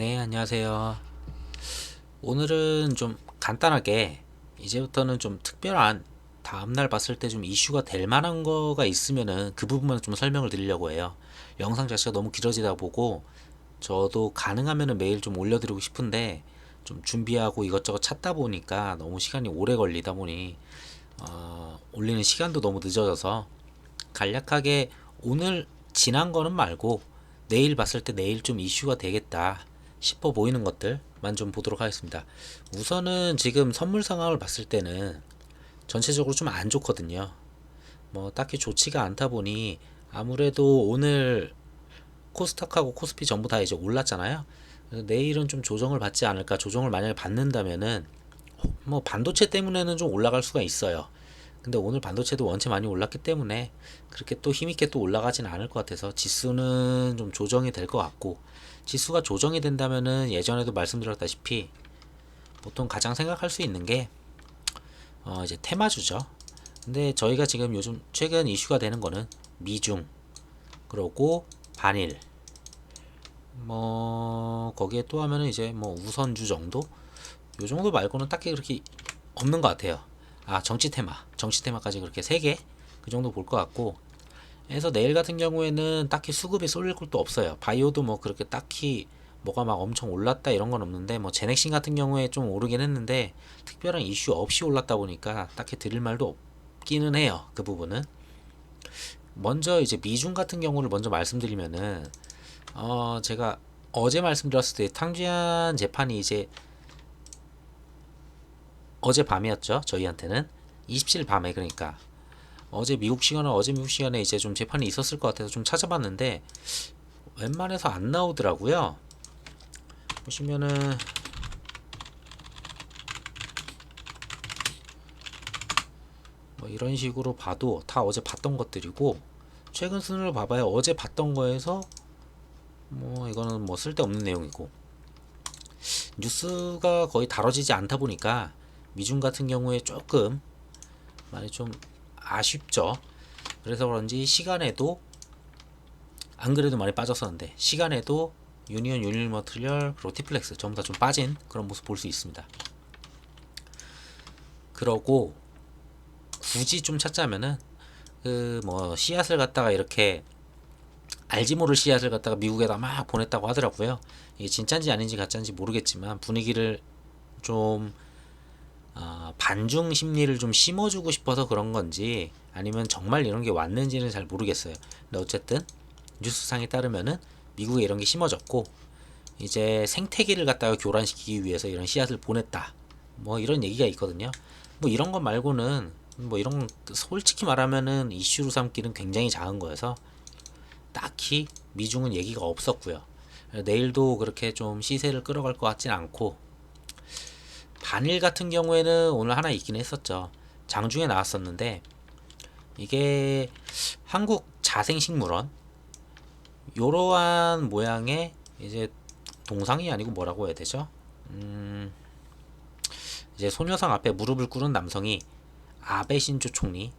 네, 안녕하세요. 오늘은 좀 간단하게 이제부터는 좀 특별한 다음날 봤을 때 좀 이슈가 될 만한 거가 있으면은 그 부분만 좀 설명을 드리려고 해요. 영상 자체가 너무 길어지다 보고 저도 가능하면은 매일 좀 올려드리고 싶은데 좀 준비하고 이것저것 찾다 보니까 너무 시간이 오래 걸리다 보니 어, 올리는 시간도 너무 늦어져서 간략하게 오늘 지난 거는 말고 내일 봤을 때 내일 좀 이슈가 되겠다 싶어 보이는 것들만 좀 보도록 하겠습니다. 우선은 지금 선물 상황을 봤을 때는 전체적으로 좀 안 좋거든요. 뭐 딱히 좋지가 않다 보니 아무래도 오늘 코스닥하고 코스피 전부 다 이제 올랐잖아요. 내일은 좀 조정을 받지 않을까. 조정을 만약에 받는다면은 뭐 반도체 때문에는 좀 올라갈 수가 있어요. 근데 오늘 반도체도 원체 많이 올랐기 때문에 그렇게 또 힘있게 또 올라가진 않을 것 같아서 지수는 좀 조정이 될 것 같고 지수가 조정이 된다면은 예전에도 말씀드렸다시피 보통 가장 생각할 수 있는 게 어 이제 테마주죠. 근데 저희가 지금 요즘 최근 이슈가 되는 거는 미중 그러고 반일 뭐 거기에 또 하면은 이제 뭐 우선주 정도 요 정도 말고는 딱히 그렇게 없는 것 같아요. 아 정치 테마 정치 테마까지 그렇게 세 개 그 정도 볼 것 같고 그래서 내일 같은 경우에는 딱히 수급이 쏠릴 것도 없어요. 바이오도 뭐 그렇게 딱히 뭐가 막 엄청 올랐다 이런 건 없는데 뭐 제넥신 같은 경우에 좀 오르긴 했는데 특별한 이슈 없이 올랐다 보니까 딱히 드릴 말도 없기는 해요. 그 부분은 먼저 이제 미중 같은 경우를 먼저 말씀드리면은 어 제가 어제 말씀드렸을 때 탕주한 재판이 이제 어제 밤이었죠. 저희한테는 27일 밤에 그러니까 어제 미국 시간은 어제 미국 시간에 이제 좀 재판이 있었을 것 같아서 좀 찾아봤는데 웬만해서 안 나오더라고요. 보시면은 뭐 이런 식으로 봐도 다 어제 봤던 것들이고 최근 순으로 봐봐야 어제 봤던 거에서 뭐 이거는 뭐 쓸데없는 내용이고 뉴스가 거의 다뤄지지 않다 보니까 미중 같은 경우에 조금 많이 좀 아쉽죠. 그래서 그런지 시간에도 안 그래도 많이 빠졌었는데 시간에도 유니온 유니머트리얼 그리고 티플렉스 전부 다 좀 빠진 그런 모습 볼 수 있습니다. 그러고 굳이 좀 찾자면은 그 뭐 씨앗을 갖다가 이렇게 알지 모를 씨앗을 갖다가 미국에다 막 보냈다고 하더라고요. 이게 진짜인지 아닌지 가짜인지 모르겠지만 분위기를 좀 어, 반중 심리를 좀 심어주고 싶어서 그런 건지 아니면 정말 이런 게 왔는지는 잘 모르겠어요. 근데 어쨌든 뉴스상에 따르면은 미국에 이런 게 심어졌고 이제 생태계를 갖다가 교란시키기 위해서 이런 씨앗을 보냈다. 뭐 이런 얘기가 있거든요. 뭐 이런 것 말고는 뭐 이런 건 솔직히 말하면은 이슈로 삼기는 굉장히 작은 거여서 딱히 미중은 얘기가 없었고요. 내일도 그렇게 좀 시세를 끌어갈 것 같진 않고 반일 같은 경우에는 오늘 하나 있긴 했었죠. 장중에 나왔었는데 이게 한국 자생식물원 요러한 모양의 이제 동상이 아니고 뭐라고 해야 되죠? 음, 이제 소녀상 앞에 무릎을 꿇은 남성이 아베 신조 총리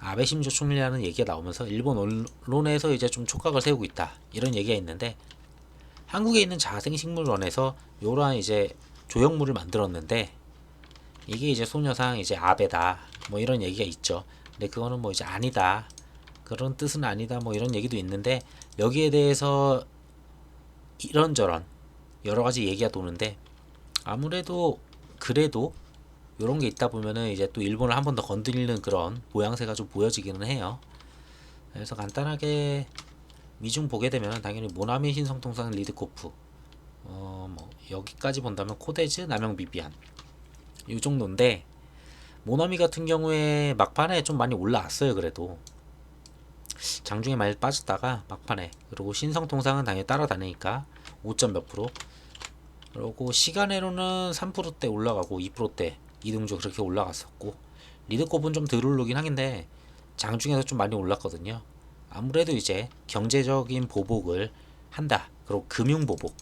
아베 신조 총리라는 얘기가 나오면서 일본 언론에서 이제 좀 촉각을 세우고 있다 이런 얘기가 있는데 한국에 있는 자생식물원에서 요러한 이제 조형물을 만들었는데 이게 이제 소녀상 이제 아베다 뭐 이런 얘기가 있죠. 근데 그거는 뭐 이제 아니다 그런 뜻은 아니다 뭐 이런 얘기도 있는데 여기에 대해서 이런저런 여러 가지 얘기가 도는데 아무래도 그래도 이런 게 있다 보면은 이제 또 일본을 한 번 더 건드리는 그런 모양새가 좀 보여지기는 해요. 그래서 간단하게 미중 보게 되면 당연히 모나미 신성통상 리드코프 어 뭐 여기까지 본다면 코데즈 남영 비비안. 이 정도인데 모나미 같은 경우에 막판에 좀 많이 올라왔어요 그래도. 장중에 많이 빠졌다가 막판에. 그리고 신성통상은 당연히 따라다니니까 5점 몇 프로. 그리고 시간으로는 3%대 올라가고 2%대 이등주 그렇게 올라갔었고 리드kop은 좀 덜 오르긴 하긴데 장중에서 좀 많이 올랐거든요. 아무래도 이제 경제적인 보복을 한다. 그리고 금융 보복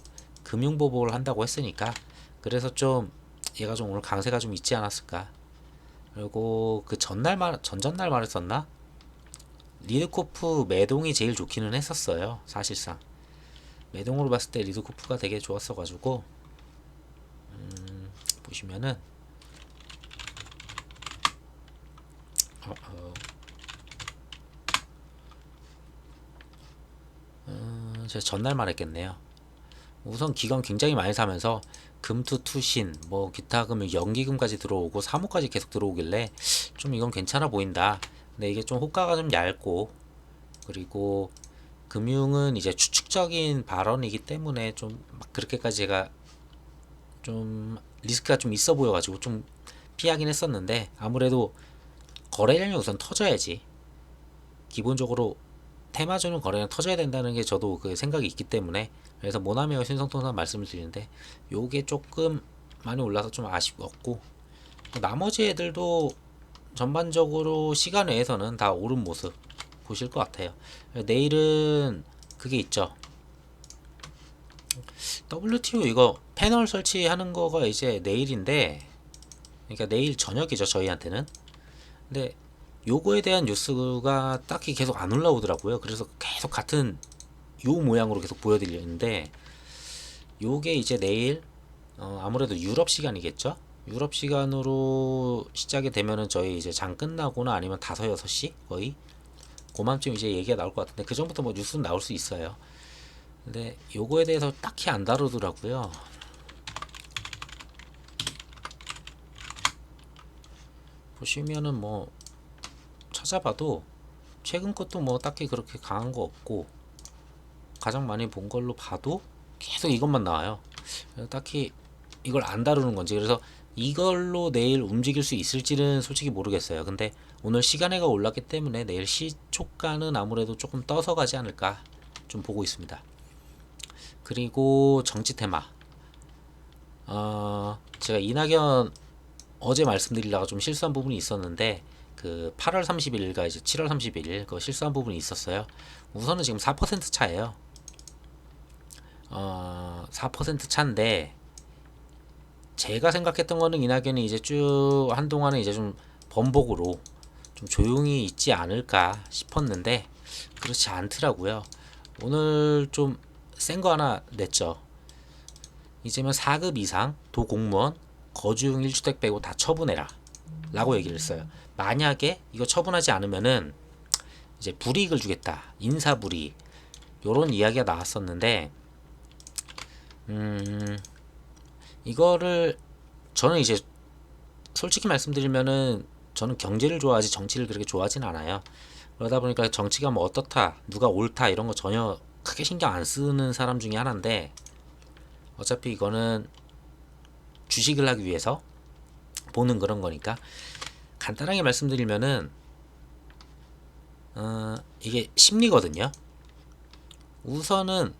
금융 보복을 한다고 했으니까 그래서 좀 얘가 좀 오늘 강세가 좀 있지 않았을까 그리고 그 전날 말 전전날 말했었나 리드코프 매동이 제일 좋기는 했었어요 사실상 매동으로 봤을 때 리드코프가 되게 좋았어 가지고 음, 보시면은 어, 어. 음, 제가 전날 말했겠네요. 우선 기관 굉장히 많이 사면서 금투 투신 뭐 기타 금융 연기금까지 들어오고 사모까지 계속 들어오길래 좀 이건 괜찮아 보인다. 근데 이게 좀 호가가 좀 얇고 그리고 금융은 이제 추측적인 발언이기 때문에 좀 막 그렇게까지 제가 좀 리스크가 좀 있어 보여가지고 좀 피하긴 했었는데 아무래도 거래량이 우선 터져야지 기본적으로 테마주는 거래량 터져야 된다는 게 저도 그 생각이 있기 때문에 그래서 모나미와 신성통상 말씀을 드리는데 요게 조금 많이 올라서 좀 아쉽고 나머지 애들도 전반적으로 시간 외에서는 다 오른 모습 보실 것 같아요. 내일은 그게 있죠. WTO 이거 패널 설치하는 거가 이제 내일인데 그러니까 내일 저녁이죠 저희한테는 근데 요거에 대한 뉴스가 딱히 계속 안 올라오더라고요. 그래서 계속 같은 요 모양으로 계속 보여드리는데 요게 이제 내일 어 아무래도 유럽 시간이겠죠? 유럽 시간으로 시작이 되면은 저희 이제 장 끝나거나 아니면 다섯 여섯 시? 거의? 그만쯤 이제 얘기가 나올 것 같은데 그 전부터 뭐 뉴스는 나올 수 있어요. 근데 요거에 대해서 딱히 안 다루더라고요. 보시면은 뭐 찾아봐도 최근 것도 뭐 딱히 그렇게 강한 거 없고 가장 많이 본 걸로 봐도 계속 이것만 나와요. 딱히 이걸 안 다루는 건지 그래서 이걸로 내일 움직일 수 있을지는 솔직히 모르겠어요. 근데 오늘 시간에가 올랐기 때문에 내일 시초가는 아무래도 조금 떠서 가지 않을까 좀 보고 있습니다. 그리고 정치 테마. 어, 제가 이낙연 어제 말씀드리다가 좀 실수한 부분이 있었는데 그 8월 30일과 이제 7월 31일 그 실수한 부분이 있었어요. 우선은 지금 4% 차예요. 어, 4% 차인데 제가 생각했던 거는 이낙연이 이제 쭉 한동안은 이제 좀 번복으로 좀 조용히 있지 않을까 싶었는데 그렇지 않더라고요. 오늘 좀 센 거 하나 냈죠. 이제면 4급 이상 도공무원 거주용 1주택 빼고 다 처분해라 라고 얘기를 했어요. 만약에 이거 처분하지 않으면은 이제 불이익을 주겠다. 인사 불이익. 요런 이야기가 나왔었는데 음 이거를 저는 이제 솔직히 말씀드리면은 저는 경제를 좋아하지 정치를 그렇게 좋아하진 않아요. 그러다 보니까 정치가 뭐 어떻다, 누가 옳다 이런 거 전혀 크게 신경 안 쓰는 사람 중에 하나인데 어차피 이거는 주식을 하기 위해서 보는 그런 거니까 간단하게 말씀드리면은 어, 이게 심리거든요. 우선은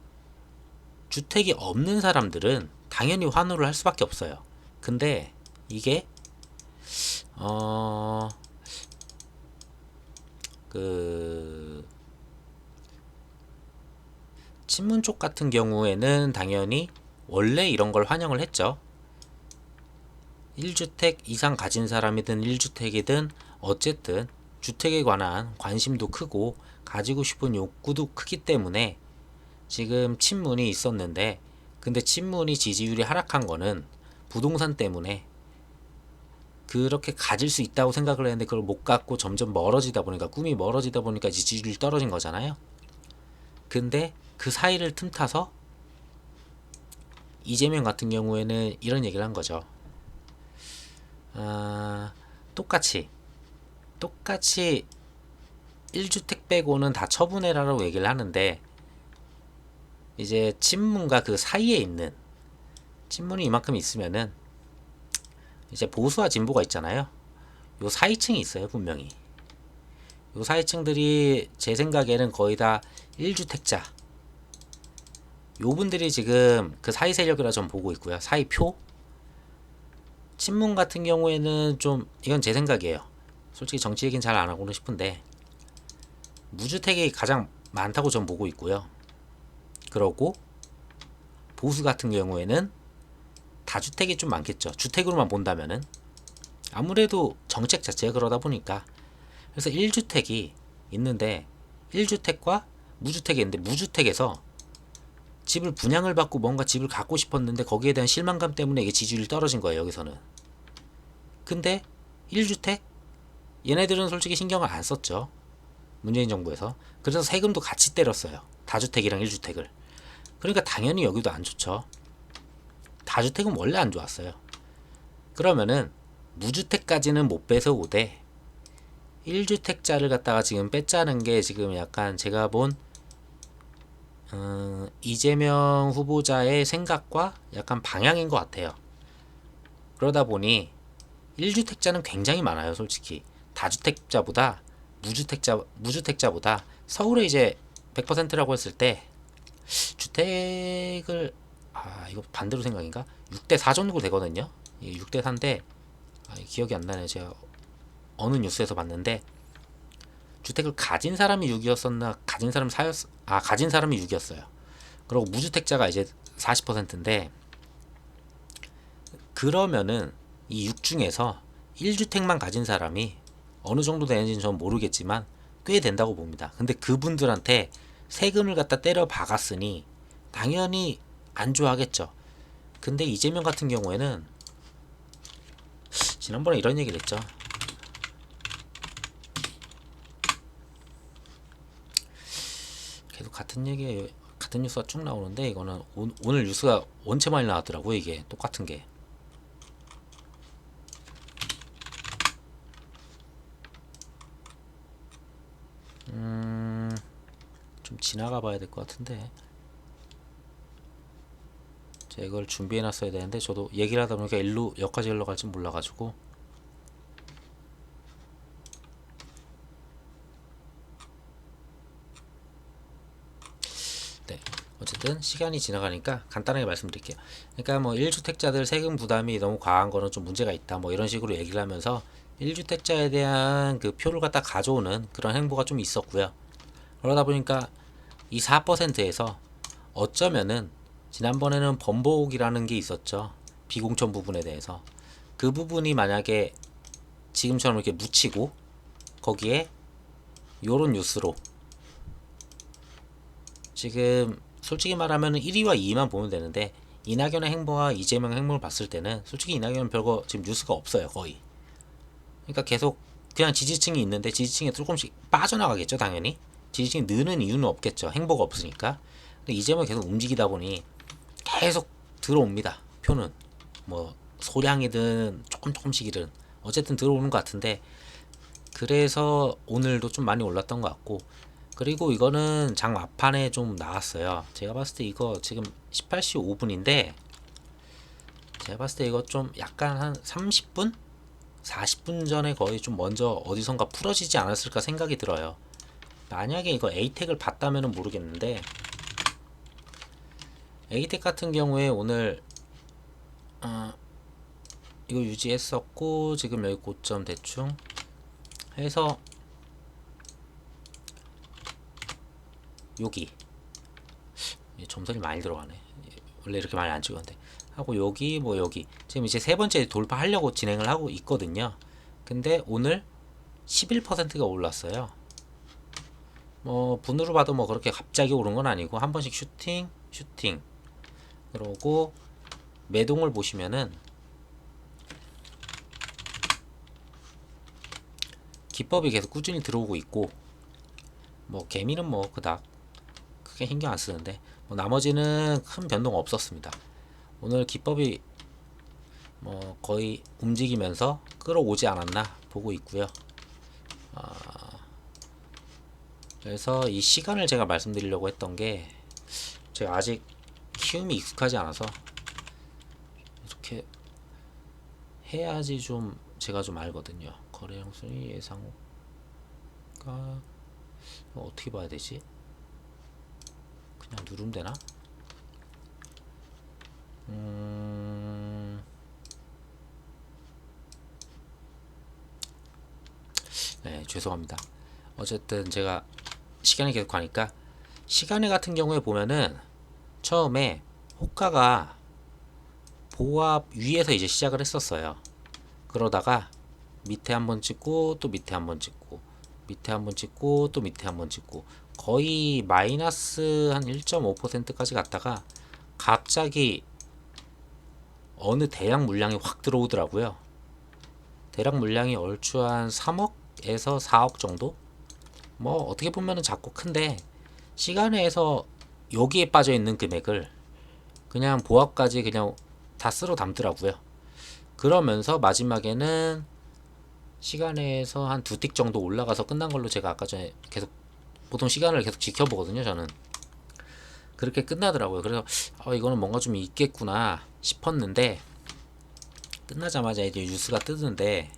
주택이 없는 사람들은 당연히 환호를 할 수밖에 없어요. 근데 이게 어, 그 친문 쪽 같은 경우에는 당연히 원래 이런 걸 환영을 했죠. 1주택 이상 가진 사람이든 1주택이든 어쨌든 주택에 관한 관심도 크고 가지고 싶은 욕구도 크기 때문에 지금 친문이 있었는데 근데 친문이 지지율이 하락한 거는 부동산 때문에 그렇게 가질 수 있다고 생각을 했는데 그걸 못 갖고 점점 멀어지다 보니까 꿈이 멀어지다 보니까 지지율이 떨어진 거잖아요. 근데 그 사이를 틈타서 이재명 같은 경우에는 이런 얘기를 한 거죠. 아, 똑같이 똑같이 1주택 빼고는 다 처분해라라고 얘기를 하는데 이제 친문과 그 사이에 있는 친문이 이만큼 있으면은 이제 보수와 진보가 있잖아요. 요 사이층이 있어요, 분명히. 요 사이층들이 제 생각에는 거의 다 1주택자. 요 분들이 지금 그 사이 세력이라 좀 보고 있고요. 사이표. 친문 같은 경우에는 좀 이건 제 생각이에요. 솔직히 정치 얘기는 잘 안 하고는 싶은데 무주택이 가장 많다고 전 보고 있고요. 그러고 보수 같은 경우에는 다주택이 좀 많겠죠. 주택으로만 본다면은 아무래도 정책 자체가 그러다 보니까 그래서 1주택이 있는데 1주택과 무주택이 있는데 무주택에서 집을 분양을 받고 뭔가 집을 갖고 싶었는데 거기에 대한 실망감 때문에 이게 지지율이 떨어진 거예요 여기서는 근데 1주택? 얘네들은 솔직히 신경을 안 썼죠. 문재인 정부에서. 그래서 세금도 같이 때렸어요. 다주택이랑 1주택을. 그러니까 당연히 여기도 안 좋죠. 다주택은 원래 안 좋았어요. 그러면은 무주택까지는 못 빼서 오되 1주택자를 갖다가 지금 뺐자는 게 지금 약간 제가 본 어, 이재명 후보자의 생각과 약간 방향인 것 같아요. 그러다 보니 1주택자는 굉장히 많아요, 솔직히. 다주택자보다 무주택자 무주택자보다 서울에 이제 100%라고 했을 때 주택을 아 이거 반대로 생각인가? 6대 4 정도 되거든요. 6대 4인데 아, 기억이 안 나네. 제가 어느 뉴스에서 봤는데 주택을 가진 사람이 6이었었나 가진 사람 사였 아 가진 사람이 6이었어요. 그리고 무주택자가 이제 40%인데 그러면은 이 6 중에서 1주택만 가진 사람이 어느 정도 되는지는 전 모르겠지만 꽤 된다고 봅니다. 근데 그분들한테 세금을 갖다 때려 박았으니 당연히 안 좋아하겠죠. 근데 이재명 같은 경우에는 지난번에 이런 얘기를 했죠. 계속 같은 얘기 같은 뉴스가 쭉 나오는데 이거는 오, 오늘 뉴스가 원체 많이 나왔더라고 이게 똑같은 게. 음, 좀 지나가 봐야 될 것 같은데. 제가 이걸 준비해 놨어야 되는데 저도 얘기를 하다 보니까 일로 여기까지 흘러갈지 몰라가지고. 네 어쨌든 시간이 지나가니까 간단하게 말씀드릴게요. 그러니까 뭐 1주택자들 세금 부담이 너무 과한 거는 좀 문제가 있다. 뭐 이런 식으로 얘기를 하면서 1주택자에 대한 그 표를 갖다 가져오는 그런 행보가 좀 있었고요. 그러다 보니까 이 4%에서 어쩌면은 지난번에는 번복이라는 게 있었죠. 비공천 부분에 대해서. 그 부분이 만약에 지금처럼 이렇게 묻히고 거기에 요런 뉴스로 지금 솔직히 말하면 1위와 2위만 보면 되는데 이낙연의 행보와 이재명의 행보를 봤을 때는 솔직히 이낙연은 별거 지금 뉴스가 없어요 거의 그러니까 계속 그냥 지지층이 있는데 지지층이 조금씩 빠져나가겠죠 당연히 지지층이 느는 이유는 없겠죠 행보가 없으니까 근데 이재명이 계속 움직이다 보니 계속 들어옵니다. 표는 뭐 소량이든 조금 조금씩이든 어쨌든 들어오는 것 같은데 그래서 오늘도 좀 많이 올랐던 것 같고 그리고 이거는 장 막판에 좀 나왔어요. 제가 봤을 때 이거 지금 18시 5분인데 제가 봤을 때 이거 좀 약간 한 30분? 40분 전에 거의 좀 먼저 어디선가 풀어지지 않았을까 생각이 들어요. 만약에 이거 에이텍을 봤다면 모르겠는데 에이텍 같은 경우에 오늘 어, 이거 유지했었고 지금 여기 고점 대충 해서 여기. 점선이 많이 들어가네. 원래 이렇게 많이 안 찍었는데. 하고 여기 뭐 여기. 지금 이제 세 번째 돌파하려고 진행을 하고 있거든요. 근데 오늘 11%가 올랐어요 뭐 분으로 봐도 뭐 그렇게 갑자기 오른 건 아니고 한 번씩 슈팅 슈팅 그러고 매동을 보시면은 기법이 계속 꾸준히 들어오고 있고 뭐 개미는 뭐 그닥 크게 신경 안 쓰는데 뭐 나머지는 큰 변동 없었습니다. 오늘 기법이 뭐 거의 움직이면서 끌어오지 않았나 보고 있고요. 아, 그래서 이 시간을 제가 말씀드리려고 했던 게 제가 아직 키움이 익숙하지 않아서 이렇게 해야지 좀 제가 좀 알거든요. 거래량 순위 예상가 어떻게 봐야 되지? 그냥 누르면 되나? 음... 네, 죄송합니다. 어쨌든 제가 시간이 계속 가니까 시간에 같은 경우에 보면은 처음에 호가가 보합 위에서 이제 시작을 했었어요. 그러다가 밑에 한 번 찍고 또 밑에 한 번 찍고 밑에 한 번 찍고 또 밑에 한 번 찍고 거의 마이너스 한 1.5%까지 갔다가 갑자기 어느 대량 물량이 확 들어오더라고요. 대략 물량이 얼추 한 3억에서 4억 정도? 뭐 어떻게 보면은 작고 큰데 시간에서 여기에 빠져 있는 금액을 그냥 보합까지 그냥 다 쓸어 담더라고요. 그러면서 마지막에는 시간에서 한 두 틱 정도 올라가서 끝난 걸로 제가 아까 전에 계속 보통 시간을 계속 지켜보거든요. 저는 그렇게 끝나더라고요. 그래서 어, 이거는 뭔가 좀 있겠구나 싶었는데 끝나자마자 이제 뉴스가 뜨는데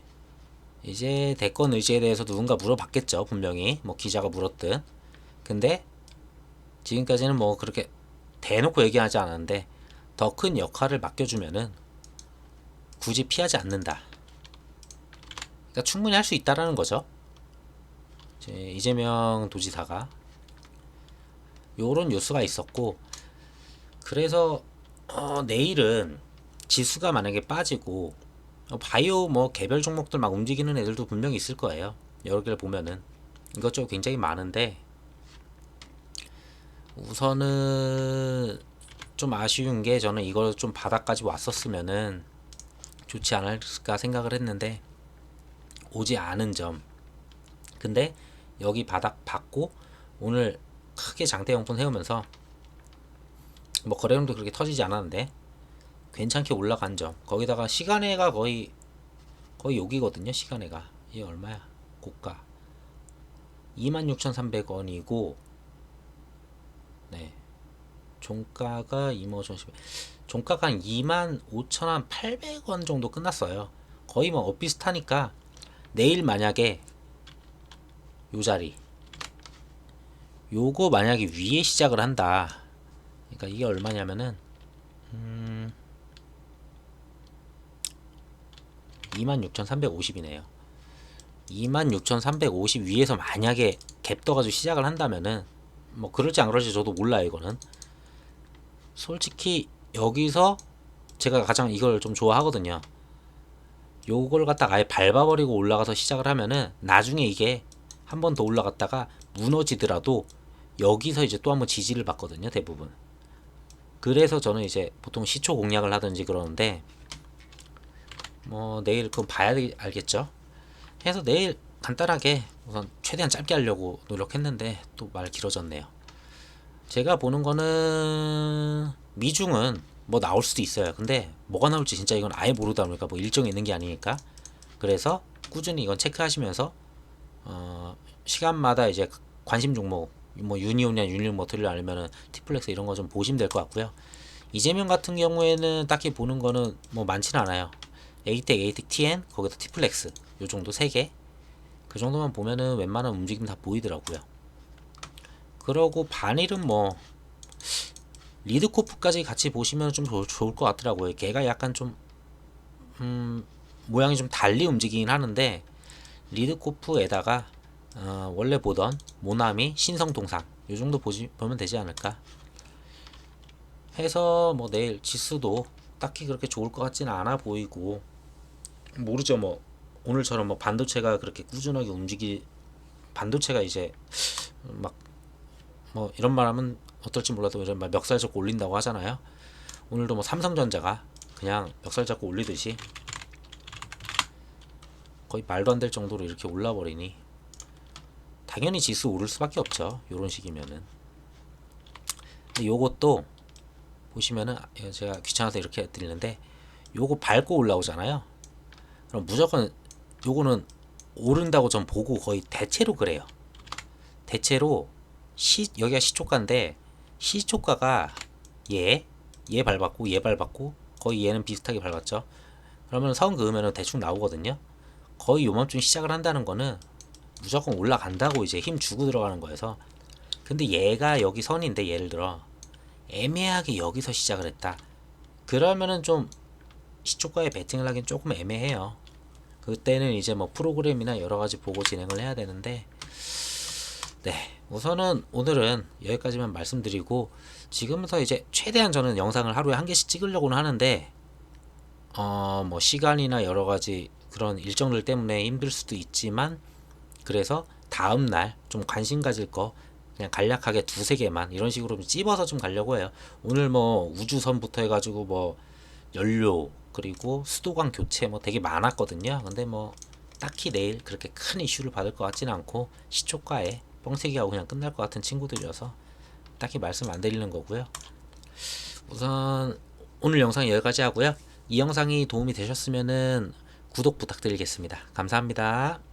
이제 대권 의지에 대해서 누군가 물어봤겠죠. 분명히 뭐 기자가 물었든. 근데 지금까지는 뭐 그렇게 대놓고 얘기하지 않았는데 더 큰 역할을 맡겨주면은 굳이 피하지 않는다. 그러니까 충분히 할 수 있다라는 거죠. 이제 이재명 도지사가 요런 뉴스가 있었고 그래서 어, 내일은 지수가 만약에 빠지고 어, 바이오 뭐 개별 종목들 막 움직이는 애들도 분명히 있을 거예요. 여러 개를 보면은 이것저것 굉장히 많은데 우선은 좀 아쉬운 게 저는 이걸 좀 바닥까지 왔었으면은 좋지 않을까 생각을 했는데 오지 않은 점. 근데 여기 바닥 받고 오늘 크게 장대 형분 세우면서 뭐 거래량도 그렇게 터지지 않았는데 괜찮게 올라간 점. 거기다가 시간애가 거의 거의 여기거든요. 시간애가 이게 얼마야? 고가 26,300원이고 네 종가가 25,010원 종가가 한 25,800원 정도 끝났어요. 거의 뭐 엇비슷하니까 내일 만약에 요 자리 요거 만약에 위에 시작을 한다. 그러니까 이게 얼마냐면은 음 26,350이네요. 26,350 위에서 만약에 갭 떠가지고 시작을 한다면은 뭐 그럴지 안 그럴지 저도 몰라요 이거는. 솔직히 여기서 제가 가장 이걸 좀 좋아하거든요. 요걸 갖다가 아예 밟아버리고 올라가서 시작을 하면은 나중에 이게 한 번 더 올라갔다가 무너지더라도 여기서 이제 또 한번 지지를 받거든요 대부분. 그래서 저는 이제 보통 시초 공략을 하든지 그러는데 뭐 내일 그건 봐야 되- 알겠죠 해서 내일 간단하게 우선 최대한 짧게 하려고 노력했는데 또 말 길어졌네요. 제가 보는 거는 미중은 뭐 나올 수도 있어요. 근데 뭐가 나올지 진짜 이건 아예 모르다 보니까 뭐 일정이 있는 게 아니니까 그래서 꾸준히 이건 체크하시면서 어 시간마다 이제 관심 종목 뭐 유니온이나 유니모터를 알면은 티플렉스 이런 거 좀 보시면 될 것 같고요. 이재명 같은 경우에는 딱히 보는 거는 뭐 많지는 않아요. 에이텍, 에이텍 TN 거기다 티플렉스 요 정도 세 개. 그 정도만 보면은 웬만한 움직임 다 보이더라고요. 그러고 반일은 뭐 리드코프까지 같이 보시면 좀 좋, 좋을 것 같더라고요. 걔가 약간 좀 음, 모양이 좀 달리 움직이긴 하는데 리드코프에다가 어, 원래 보던 모나미, 신성동상 요 정도 보지, 보면 되지 않을까. 해서 뭐 내일 지수도 딱히 그렇게 좋을 것 같지는 않아 보이고 모르죠 뭐 오늘처럼 뭐 반도체가 그렇게 꾸준하게 움직이 반도체가 이제 막 뭐 이런 말하면 어떨지 몰라도 이런 말 멱살 잡고 올린다고 하잖아요. 오늘도 뭐 삼성전자가 그냥 멱살 잡고 올리듯이 거의 말도 안 될 정도로 이렇게 올라 버리니 당연히 지수 오를 수밖에 없죠. 요런 식이면은. 근데 요것도 보시면은 제가 귀찮아서 이렇게 드리는데 요거 밟고 올라오잖아요. 그럼 무조건 요거는 오른다고 전 보고 거의 대체로 그래요. 대체로 시 여기가 시초가인데 시초가가 얘, 얘 밟았고 얘 밟았고 거의 얘는 비슷하게 밟았죠. 그러면 선 그으면 대충 나오거든요. 거의 요맘쯤 시작을 한다는 거는 무조건 올라간다고 이제 힘 주고 들어가는 거여서 근데 얘가 여기 선인데 예를 들어 애매하게 여기서 시작을 했다. 그러면은 좀 시초가에 베팅을 하긴 조금 애매해요. 그때는 이제 뭐 프로그램이나 여러 가지 보고 진행을 해야 되는데 네 우선은 오늘은 여기까지만 말씀드리고 지금부터 이제 최대한 저는 영상을 하루에 한 개씩 찍으려고는 하는데 어 뭐 시간이나 여러 가지 그런 일정들 때문에 힘들 수도 있지만 그래서 다음 날 좀 관심 가질 거 그냥 간략하게 두세 개만 이런 식으로 좀 찝어서 좀 가려고 해요. 오늘 뭐 우주선부터 해가지고 뭐 연료 그리고 수도관 교체 뭐 되게 많았거든요. 근데 뭐 딱히 내일 그렇게 큰 이슈를 받을 것 같지는 않고 시초가에 뻥튀기하고 그냥 끝날 것 같은 친구들이어서 딱히 말씀 안 드리는 거고요. 우선 오늘 영상 여기까지 하고요. 이 영상이 도움이 되셨으면은 구독 부탁드리겠습니다. 감사합니다.